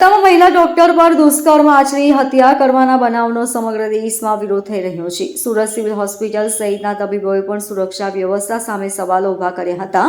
તમામ મહિલા ડોક્ટર પર દુષ્કર્મ, આચરી હત્યા કરવાના બનાવનો સમગ્ર દેશમાં વિરોધ થઈ રહ્યો છે. સુરત સિવિલ હોસ્પિટલ સહિતના તબીબોએ પણ સુરક્ષા વ્યવસ્થા સામે સવાલો ઊભા કર્યા હતા.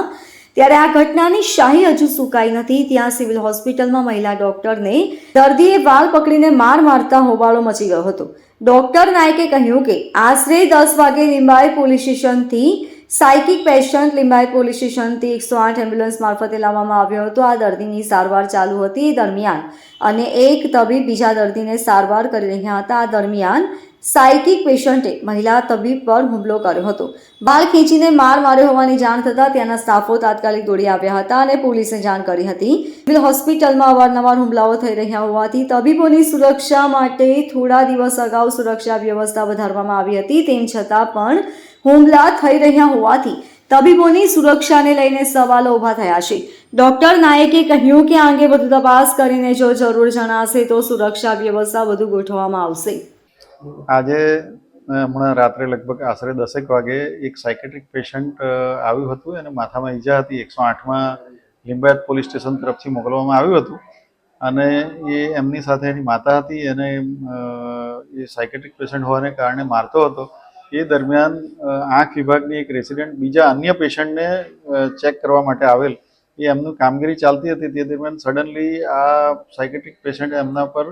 ત્યારે આ ઘટનાની શાહી હજુ સુકાઈ નથી. ત્યાં સિવિલ હોસ્પિટલમાં મહિલા ડોક્ટરને દર્દીએ વાલ પકડીને માર મારતા હોબાળો મચી ગયો હતો. ડોક્ટર નાયકે કહ્યું કે, આશરે દસ વાગે લિંબાયત પોલીસ સ્ટેશનથી સાયકિક પેશન્ટ લિંબાયત પોલીસ સ્ટેશનથી એકસો આઠ એમ્બ્યુલન્સ મારફતે લાવવામાં આવ્યો હતો. આ દર્દીની સારવાર ચાલુ હતી દરમિયાન અને એક તબીબ બીજા દર્દીને સારવાર કરી રહ્યા હતા. આ દરમિયાન સાયકિક પેશન્ટે મહિલા તબીબ પર હુમલો કર્યો હતો. બાલ ખેંચીને માર માર્યો હોવાની જાણ થતાં ત્યાંના સ્ટાફો તાત્કાલિક દોડી આવ્યા હતા અને પોલીસને જાણ કરી હતી. સિવિલ હોસ્પિટલમાં અવારનવાર હુમલાઓ થઈ રહ્યા હોવાથી તબીબોની સુરક્ષા માટે થોડા દિવસ અગાઉ સુરક્ષા વ્યવસ્થા વધારવામાં આવી હતી. તેમ છતાં પણ હુમલા થઈ રહ્યા હોવાથી તબીબોની સુરક્ષાને લઈને સવાલો ઊભા થયા છે. ડોક્ટર નાયકે કહ્યું કે આ અંગે વધુ તપાસ કરીને જો જરૂર જણાશે તો સુરક્ષા વ્યવસ્થા વધુ ગોઠવવામાં આવશે. આજે હમણાં રાત્રે લગભગ આશરે દસેક વાગે એક સાયકેટ્રિક પેશન્ટ આવ્યું હતું અને માથામાં ઈજા હતી. એકસો આઠમાં લિંબાયત પોલીસ સ્ટેશન તરફથી મોકલવામાં આવ્યું હતું. અને એ એમની સાથે એની માતા હતી અને એ સાયકેટ્રિક પેશન્ટ હોવાને કારણે મારતો હતો. એ દરમિયાન આંખ વિભાગની એક રેસિડેન્ટ બીજા અન્ય પેશન્ટને ચેક કરવા માટે આવેલ. એ એમનું કામગીરી ચાલતી હતી. તે દરમિયાન સડનલી આ સાયકેટ્રિક પેશન્ટે એમના પર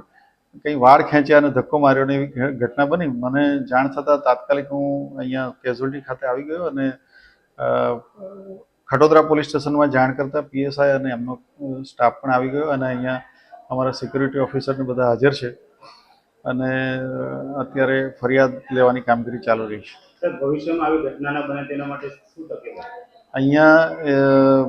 કંઈ વાળ ખેંચ્યા અને ધક્કો માર્યો ને એવી ઘટના બની. મને જાણ થતાં તાત્કાલિક હું અહીંયા કેઝ્યુઅલ્ટી ખાતે આવી ગયો અને ખડોદરા પોલીસ સ્ટેશનમાં જાણ કરતાં પીએસઆઈ અને એમનો સ્ટાફ પણ આવી ગયો અને અહીંયા અમારા સિક્યુરિટી ઓફિસરને બધા હાજર છે. અને અત્યારે ફરિયાદ લેવાની કામગીરી ચાલુ રહી છે. ભવિષ્યમાં આવી ઘટના બને તેના માટે શું તકેદારી? અહીંયા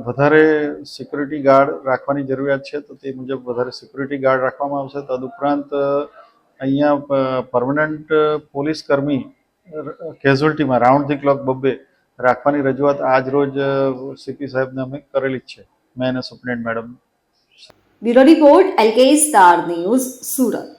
વધારે સિક્યુરિટી ગાર્ડ રાખવાની જરૂરિયાત છે તો તે મુજબ વધારે સિક્યુરિટી ગાર્ડ રાખવામાં આવશે. તદુપરાંત અહીંયા પરમનન્ટ પોલીસ કર્મી કેઝ્યુઅલ્ટીમાં રાઉન્ડ ધી ક્લોક બબ્બે રાખવાની રજૂઆત આજ રોજ સીપી સાહેબને અમે કરેલી જ છે. મેં અને સુપ્રિન્ટ madam bureau report L K Star News Surat.